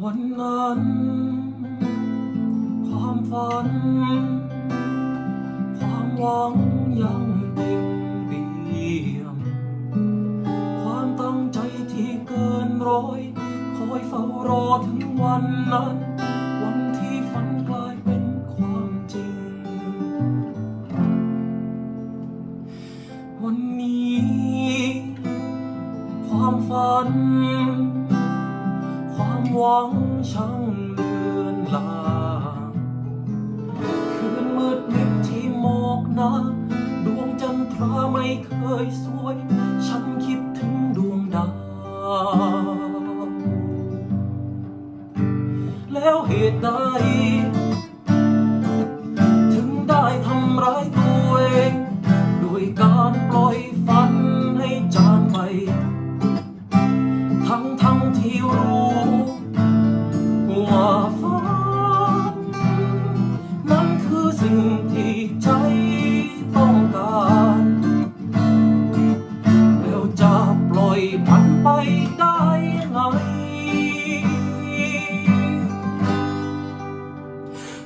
วันนั้น ความฝัน ความหวังยังเต็มเปี่ยม ความตั้งใจที่เกินร้อย คอยเฝ้ารอถึงวันนั้น วันที่ฝันกลายเป็นความจริง วันนี้ ความฝัน องช่างเลือนลา คืนมืดมิดที่หมอกหนาดวงจันทราไม่เคยสวย ฉันคิดถึงดวงดาว แล้วเหตุใด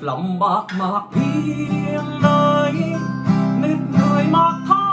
ลำบากมากเพียงใดเหน็ดเหนื่อยมากเท่า